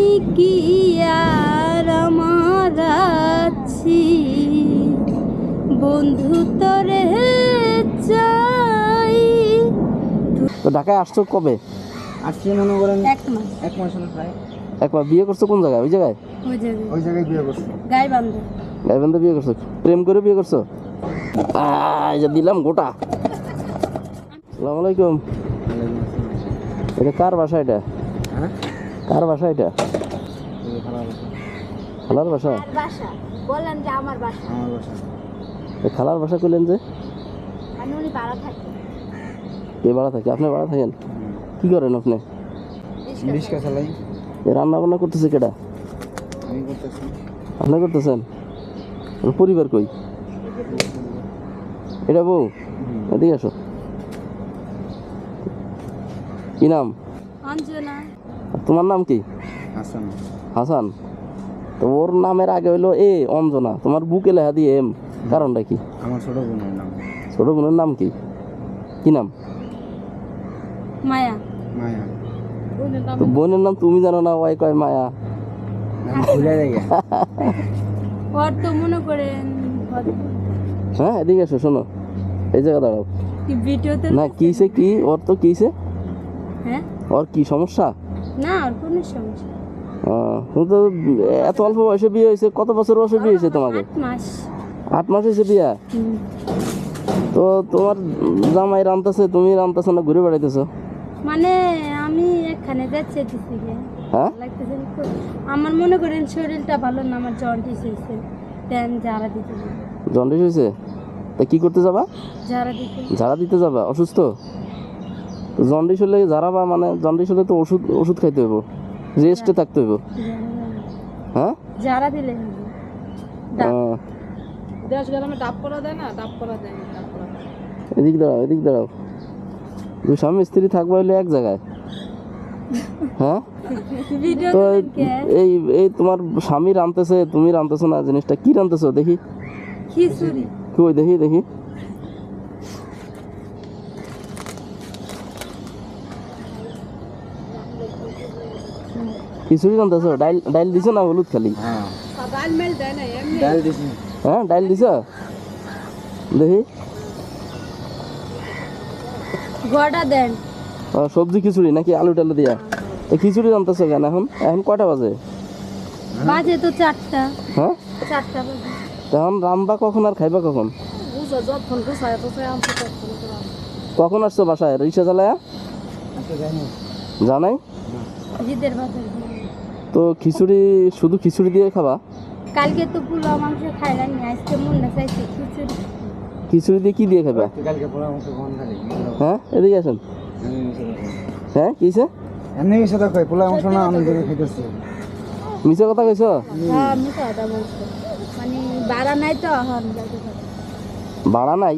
আমি কি আর আমার আছি? বন্ধু তোরে চাই। তো ঢাকায় আসছো কবে? আসছি মনে করেন এক মাস। এক মাস হলো প্রায়। একবার বিয়ে করছ কোন জায়গায়? ওই জায়গায়? ওই যাবে ওই জায়গায় বিয়ে করছি। গায়ে বান্ধব গাইবান্ধা বিয়ে করছ? প্রেম করে বিয়ে করছ? আহ, দিলাম গোটা। সালাম আলাইকুম। এটা কার বাসা এটা? হ্যাঁ? কার বাসা এটা। খালার বাসা? বললেন যে আমার বাসা। আমার বাসা। এ খালার বাসা করলেন যে? আমি উনি ভাড়া থাকি। কে ভাড়া থাকে? আপনি ভাড়া থাকেন? কি করেন আপনি? রিক্সা চালাই এ রান্না বান্না করতেছে কেটা আমি করতেছি। আপনি করতেছেন? পরিবার কই? এটা বউ? এদিকে আসো। কি নাম? অঞ্জনা। তোমার নাম কি? আসেন হাসান তো ওর নামের আগে হইল এ অঞ্জনা। তোমার বুকে লেখা দিয়ে এম। কারণটা কি? আমার ছোট বোনের নাম। ছোট বোনের নাম কি? কি নাম? মায়া। মায়া। তো বোনের নাম তুমি জানো না ওয়াই কয় মায়া। নাম ভুলে যাই। ওর তো মনে করেন হ্যাঁ এদিকে এসো শোনো। এই জায়গা দাঁড়াও। কি ভিডিওতে না কিসে কি? ওর তো কিসে? হ্যাঁ? ওর কি সমস্যা? না আর কোনো সমস্যা তো এত অল্প বয়সে বিয়ে হয়েছে কত বছর বয়সে বিয়ে হয়েছে তোমাকে? আট মাস। হয়েছে বিয়া? তো তোমার জামাই রান্তাছে তুমি রান্তাছো না ঘুরে বেড়াইতেছো? মানে আমি এখানে যাচ্ছি দিছি হ্যাঁ। আমার মনে করেন শরীরটা ভালো না আমার জন্ডিস হয়েছে। দেন যারা দিতে জন্ডিস হয়েছে? তা কি করতে যাবা? যারা দিতে। ঝাড়া দিতে যাবা? অসুস্থ? জন্ডিস হলে ঝাড়াবা মানে জন্ডিস হলে তো ওষুধ ওষুধ খাইতে হইব। রেস্টে থাকতে হইব। হ্যাঁ? যারা দিলে হবে। দেশ গ্রামে ডাব করা দেয় না? ডাব করা দেয় না ডাব করা দেয়। এদিক দাঁড়াও এদিক দাঁড়াও। স্বামী স্ত্রী থাকবা হইলে এক জায়গায়। হ্যাঁ? তো এই এই তোমার স্বামী রানতেছে তুমি না জিনিসটা কি দেখি। খিচুড়ি। কই দেখি দেখি। খিচুড়ি ডাইল ডাইল দিছো না হলুদ খালি? হ্যাঁ। ডাল দিছি। হ্যাঁ ডাইল দিছ? দেখি। গোটা দেন। সবজি খিচুড়ি নাকি আলু টালু দিয়া? এই খিচুড়ি রানতেছো কেন এখন? এখন কয়টা বাজে? বাজে তো চারটা। হ্যাঁ? চারটা বাজে। তখন রানবা কখন আর খাইবা কখন? কখন আসছো বাসায়? রিক্সা চালায়া? জানাই? তো খিচুড়ি শুধু খিচুড়ি দিয়ে খাবা? কালকে তো পোলাও মাংস খাইলাম না আজকে মন না চাইছে খিচুড়ি। খিচুড়ি দিয়ে কি দিয়ে খাবা? কালকে পরামর্শ কোন খালি হ্যাঁ এদিকে আসেন। হ্যাঁ কিছে এমনি মিশে দেখো পোলা অংশ না আমি দেখে খাইতেছি। মিছা কথা কইছ? হ্যাঁ তো আদা বলছি। মানে বাড়া নাই তো থাকে। ভাড়া নাই?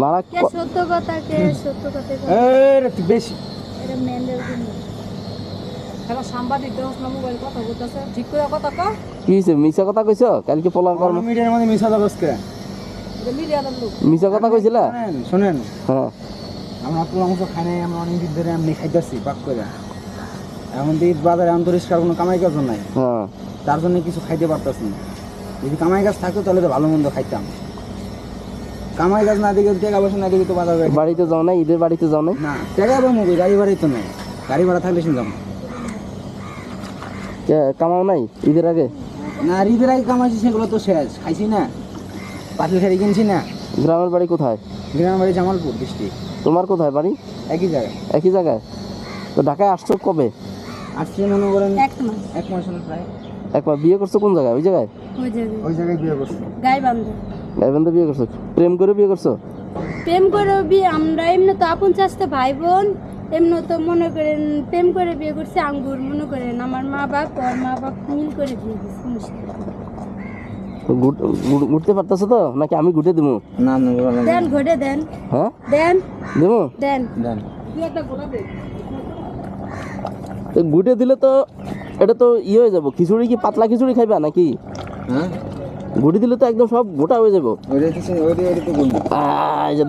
ভাড়া কে সত্য কথা কে সত্য কথা কে এই রে, তুই বেশি। এটা মেনদের জন্য হ্যালো সাংবাদিক দেওয়া মোবাইল কথা বলতেছে। ঠিক করে কথা কও কি। হয়েছে মিছা কথা কইছ? কালকে পোলা কর্ম মিডিয়ার মধ্যে মিডিয়ার লোক। মিছা কথা কইছিলা? শোনেন হ্যাঁ। আমরা পোলা খাই নাই আমরা অনেক দিন ধরে এমনি খাইতেছি পাক করে এখন তো ঈদ বাজারে কোনো কামাই কাজ নাই। হ্যাঁ। তার জন্য কিছু খাইতে পারতাছি না। যদি কামাই গাছ থাকতো তাহলে তো ভালো মন্দ খাইতাম। কামাই গাছ না দিকে টাকা পয়সা না দিকে তো বাজার বাড়িতে যাও নাই? ঈদের বাড়িতে যাও নাই? না টাকা বা গাড়ি ভাড়াই তো নাই। গাড়ি ভাড়া থাকলে শুনলাম কামাও নাই ঈদের আগে? না আর ঈদের আগে কামাইছি সেগুলো তো শেষ। খাইছি না। পাতিল খাড়ি কিনছি না। গ্রামের বাড়ি কোথায়? গ্রামের বাড়ি জামালপুর ডিস্ট্রিক্ট তোমার কোথায় বাড়ি? একই জায়গায়। একই জায়গায়? তো ঢাকায় আসছো কবে? আসছি মনে করেন এক মাস। এক মাস হলো প্রায়। একবার বিয়ে করছ কোন জায়গায়? ওই জায়গায়? ওই যাবে ওই জায়গায় বিয়ে করছি। গাইবান্ধা বিয়ে করছ? প্রেম করে বিয়ে করছ? প্রেম করে বিয়ে আমরা এমনি তো আপন চাষতে ভাই বোন। এমনি তো মনে করেন প্রেম করে বিয়ে করছে আঙ্গুর মনে করেন আমার মা বাপ ওর মা বাপ মিল করে বিয়ে করছে মুশকিল। ঘুর- ঘুর- ঘুরতে পারতেছো তো? নাকি আমি ঘুরতে দেবো না না দেন ঘটে দেন। হ্যাঁ? দেন। দেবো দেন। দেন। তো ঘুটে দিলে তো এটা তো ইয়ে হয়ে যাব। খিচুড়ি কি পাতলা খিচুড়ি খাইবা নাকি? হ্যাঁ? গুটি দিলে তো একদম সব গোটা হয়ে যাব।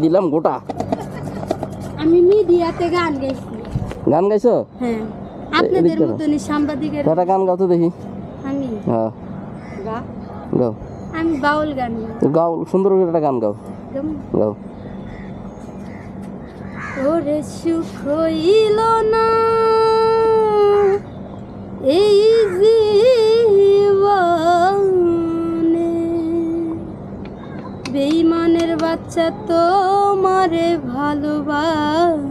দিলাম গোটা। আমি মিডিয়াতে গান গাইছি। গান গাইছো? হ্যাঁ। আপনাদের। মতনই সাংবাদিকের একটা গান গাও তো দেখি। আমি। হ্যাঁ। গাও। আমি বাউল গান গাও সুন্দর করে একটা গান গাও? গাও। ওরে সুখ হইল না। এই জীবনে বেইমানের বাচ্চা তো মারে ভালোবাসিয়া।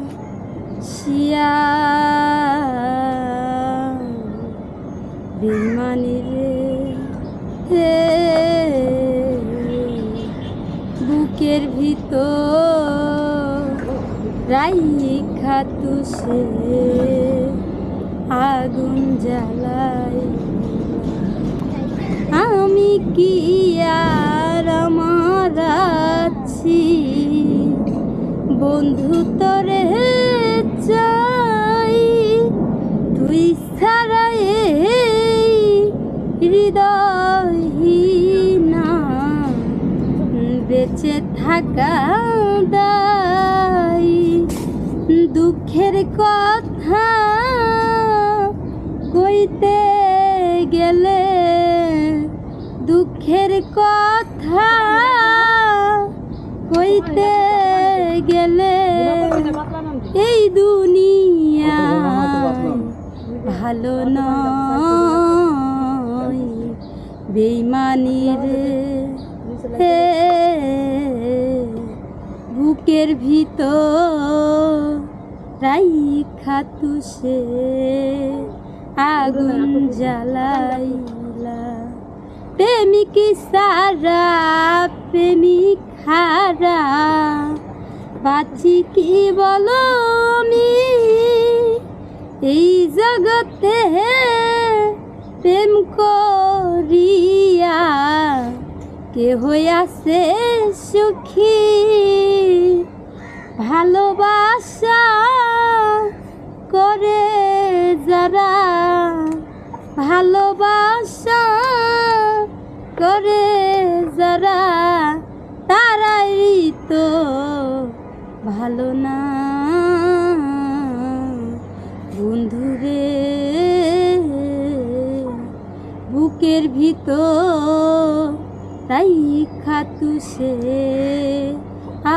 বেইমানি রে বুকের ভিতর রাইখা তুষে আগুন জ্বালাই। আমি কি আর আমার আছি বন্ধু তরে চাই, তুই ছাড়া এই হৃদয়হীনা। বেঁচে থাকা দায়, দুঃখের কথা কইতে গেলে দুঃখের কথা কইতে গেলে এই দুনিয়া ভালো নয়। বেইমানির হে, বুকের ভিতর রাইখা তুষে, আগুন জ্বালাইলা। প্রেমিক সারা প্রেমিক হারা। বাঁচি কি বলো আমি? এই জগতে প্রেম করিয়া কে হইয়াছে সুখী? ভালোবাসা করে যারা ভালোবাসা করে যারা ভালো না। বন্ধুরে বুকের ভিতর তাই খাতু সে,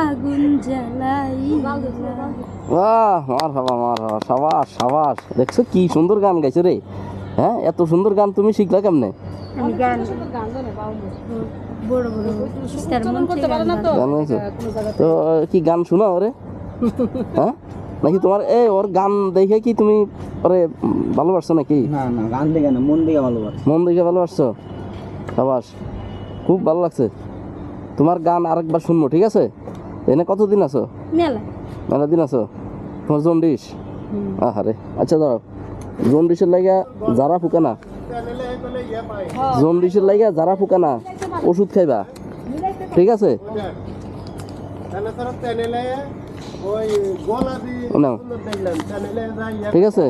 আগুন জ্বালাই সাবাস সাবাস। দেখছ কি সুন্দর গান গাইছো রে? হ্যাঁ এত সুন্দর গান তুমি শিখলা কেমনে? আমি গান বড় বড় তো? কি গান শোনাও রে হ্যাঁ? নাকি তোমার এই ওর গান দেখে কি তুমি ওরে ভালোবাসছো নাকি? না না গান দেখে না মন দেখে ভালোবাসে। মন দেখে ভালোবাসছো? সাবাস খুব ভালো লাগছে। তোমার গান আরেকবার শুনব ঠিক আছে? এনে কতদিন আছো? মেলা। মেলা দিন আছো? তোমার জন্ডিস? আহারে আচ্ছা দাঁড়াও। জন্ডিসের লাগা যারা ফুকানা জন্ডিসের লাগা যারা ফুকা না, ওষুধ খাইবা। ঠিক আছে? ঠিক আছে?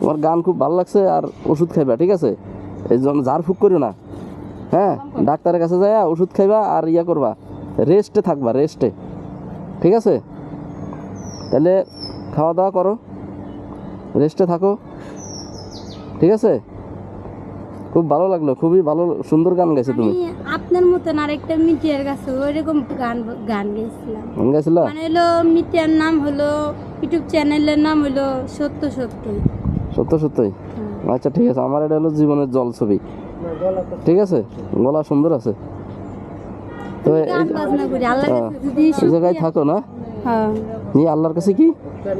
তোমার গান খুব ভালো লাগছে আর ওষুধ খাইবা, ঠিক আছে? এই জন্য ঝাড় ফুক করিও না। হ্যাঁ? ডাক্তারের কাছে যাইয়া ওষুধ খাইবা আর ইয়া করবা। রেস্টে থাকবা, রেস্টে। ঠিক আছে? তাহলে খাওয়া দাওয়া করো। রেস্টে থাকো। ঠিক আছে? খুব ভালো লাগল খুবই ভালো সুন্দর গান গাইছো তুমি। আপনার মতন আরেকটা মিটিয়ার কাছে ওইরকম গান গান গেছিলাম গান গাইছিলা? মানে হলো মিটিয়ার নাম হলো ইউটিউব চ্যানেলের নাম হলো সত্য সত্য সত্য সত্যই? আচ্ছা ঠিক আছে আমার এটা হলো জীবনের জল ছবি। ঠিক আছে? গলা সুন্দর আছে। তো এই যদি এই জায়গায় থাকো না? হ্যাঁ। আল্লাহর কাছে কি?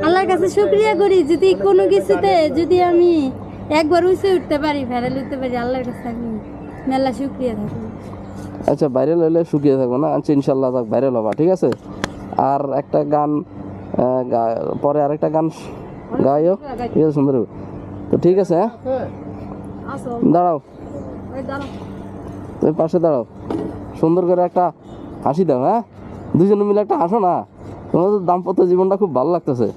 আল্লাহর কাছে শুক্রিয়া করি যদি কোনো কিছুতে যদি আমি একবার উঠে উঠতে পারি ফেরাল উঠতে পারি আল্লাহর কাছে আমি মেলা শুক্রিয়া থাকি। আচ্ছা ভাইরাল হলে শুকিয়ে থাকব না? আচ্ছা ইনশাল্লাহ যাক ভাইরাল হবা ঠিক আছে? আর একটা গান পরে আরেকটা গান গাইও। ঠিক আছে সুন্দর তো ঠিক আছে হ্যাঁ? দাঁড়াও। তুমি পাশে দাঁড়াও। সুন্দর করে একটা হাসি দাও হ্যাঁ? দুজনে মিলে একটা হাসো না। তোমাদের দাম্পত্য জীবনটা খুব ভালো লাগতেছে।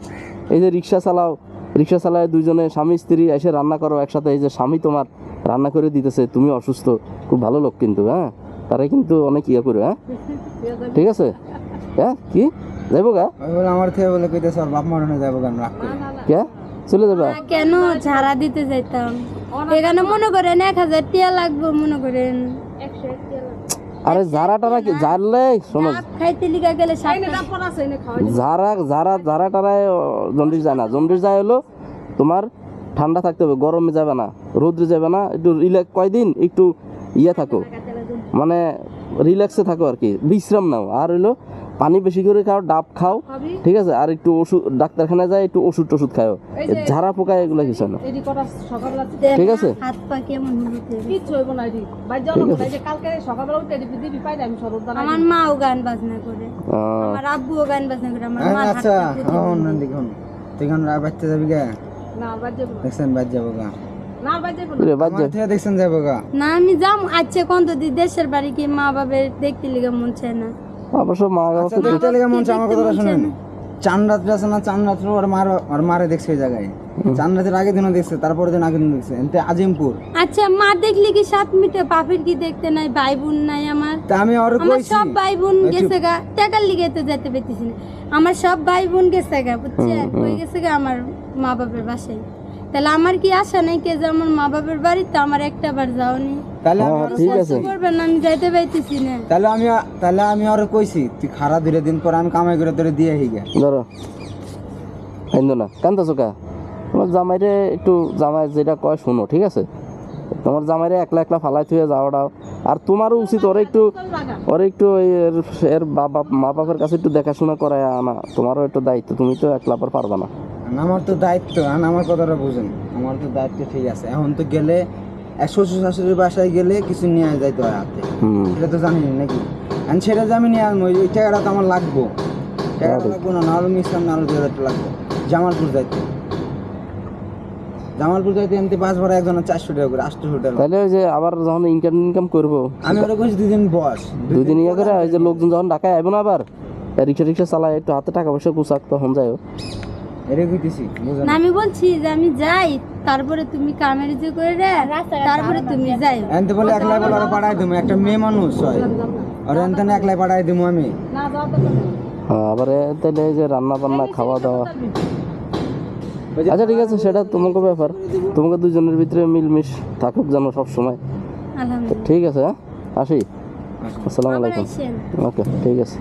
এই যে রিক্সা চালাও রিক্সা চালায় দুইজনে স্বামী স্ত্রী এসে রান্না করো একসাথে। এই যে স্বামী তোমার রান্না করে দিতেছে তুমি অসুস্থ। খুব ভালো লোক কিন্তু হ্যাঁ? তারাই কিন্তু অনেক ইয়ে করে হ্যাঁ? ঠিক আছে? হ্যাঁ? কি? যাইবো গা? বলে আমার থেকে বলে কইতেছে বাপ মরণে যাব গান রাখ কে? চলে যাবা? কেন? ঝাড়া দিতে যাইতাম। এখানে মনে করেন এক হাজার টিয়া লাগবে মনে করেন। আরে যারা টারা কি জারলে শোনো খাইতে লিগা গেলে যারা যারা যারা টারায় জন্ডিস যায় না। জন্ডিস যায় হলো তোমার ঠান্ডা থাকতে হবে গরমে যাবে না রোদ্রে যাবে না একটু রিল্যাক্স কয়দিন একটু ইয়ে থাকো। মানে রিল্যাক্সে থাকো আর কি বিশ্রাম নাও। আর হইল পানি বেশি করে খাও ডাব খাও ঠিক আছে? আর একটু ওষুধ ডাক্তারখানায় যায় একটু ওষুধ টষুধ খাও ঝাড়া পোকা এগুলো কিছু না। ঠিক আছে? আমার মাও গান বাজনা করে। আমার আব্বুও গান বাজনা করে আমার মা আচ্ছা হন দেখুন। বাচ্চা যাবি গা। না দেখছেন গা। আমি যাম আচ্ছা কোন তো দি দেশের বাড়ি কি মা বাবার দেখতে লিগা মন চায় না। অবশ্য মা বাবা আচ্ছা দেখতে লেগে মন আমার কথাটা শুনেন। চান রাত্রে আছে না চান রাত্রে ওর মার ওর মারে দেখছে ওই জায়গায়। চান রাতের আগের দিনও দেখছে তারপরের দিন আগের দিন দেখছে। এতে আজিমপুর। আচ্ছা মা দেখলি কি সাত মিটে বাপের কি দেখতে নাই ভাই বোন নাই আমার? তা আমি ওর আমার কইছি। সব ভাই বোন গেছে গা টাকার লিগে তো যেতে পেতেছি না। আমার সব ভাই বোন গেছে গা বুঝছেন? কই গেছে গা আমার মা বাবার বাসায়? তাহলে আমার কি আশা নাই কে যে আমার মা বাবার বাড়িতে আমার একটা বার যাওনি? তাহলে হ্যাঁ, ঠিক আছে। করবেন আমি যাইতে পাইতেছি না। তাহলে আমি তাহলে আমি ওর কইছি তুই খারাপ দুটো দিন পর আমি কামাই করে তোরে দিয়ে হিগে ধরো। কান্দো না কান্দাছো কা? তোমার জামাইরে একটু জামাই যেটা কয় শুনো ঠিক আছে? তোমার জামাইরে একলা একলা ফালাই থুয়ে যাওয়াটাও আর তোমারও উচিত ওরে একটু ওরে একটু এর- এর বাবা মা বাবার কাছে একটু দেখাশোনা করায় আনা। তোমারও একটু দায়িত্ব তুমি তো একলা পর পারবা না। আর আমার তো দায়িত্ব আর আমার কথাটা বুঝেন। আমার তো দায়িত্ব ঠিক আছে। এখন তো গেলে শ্বশুর শাশুড়ির বাসায় গেলে কিছু নিয়ে যাইতে হয় হাতে। এটা তো জানি নাকি? আর সেটা যে আমি নিয়ে আসব ওই টাকাটা তো আমার লাগবো। টাকাটা লাগবো না নাহলে মিশলাম নাহলে দুই হাজার টাকা লাগবে। জামালপুর যাইতে। জামালপুর যাইতে এমনি ভাড়া একজন চারশো টাকা করে আটশো টাকা। তাহলে ওই যে আবার যখন ইনকাম ইনকাম করব আমি ওরা কইছি দুদিন বস। দুই ইয়ে করে ওই যে লোকজন যখন ঢাকায় আইবো না আবার রিক্সা রিক্সা চালায় একটু হাতে টাকা পয়সা গুছাক তখন যাইও এটা কইতেছি না আমি বলছি যে আমি যাই তারপরে তুমি কামের যে করে রে তারপরে তুমি যাই এনতে বলে একলাই বলে ওরা পাঠাই দেবো একটা মেয়ে মানুষ হয় ওরা এনতে না একলাই পাঠাই দেবো আমি হ্যাঁ আবার তাহলে এই যে রান্না বান্না খাওয়া দাওয়া আচ্ছা ঠিক আছে সেটা তোমাকে ব্যাপার তোমাকে দুজনের ভিতরে মিলমিশ থাকুক যেন সব সময় ঠিক আছে হ্যাঁ আসি আসসালামু আলাইকুম ওকে ঠিক আছে